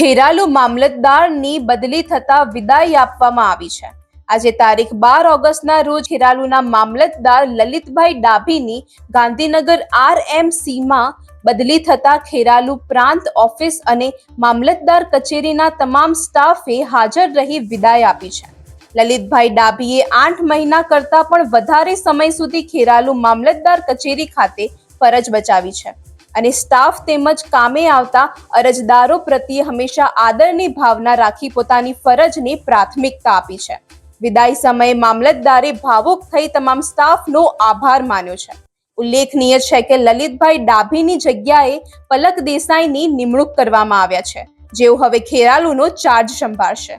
ખેરાલુ મામલતદારની બદલી થતા વિદાય આપવામાં આવી છે. આજે તારીખ બાર ઓગસ્ટના રોજ ખેરાલુના મામલતદાર લલિતભાઈ ડાભીની ગાંધીનગર આરએમસીમાં બદલી થતા ખેરાલુ પ્રાંત ઓફિસ અને મામલતદાર કચેરીના તમામ સ્ટાફે હાજર રહી વિદાય આપી છે. લલિતભાઈ ડાભીએ આઠ મહિના કરતાં પણ વધારે સમય સુધી ખેરાલુ મામલતદાર કચેરી ખાતે ફરજ બચાવી છે. અને સ્ટાફ તેમજ કામે આવતા અરજદારો પ્રત્યે હંમેશા આદરની ભાવના રાખી પોતાની ફરજને પ્રાથમિકતા આપી છે. વિદાય સમયે મામલતદારે ભાવુક થઈ તમામ સ્ટાફનો આભાર માન્યો છે. ઉલ્લેખનીય છે કે લલિતભાઈ ડાભીની જગ્યાએ પલક દેસાઈની નિમણૂક કરવામાં આવ્યા છે. જેઓ હવે ખેરાલુનો ચાર્જ સંભાળશે.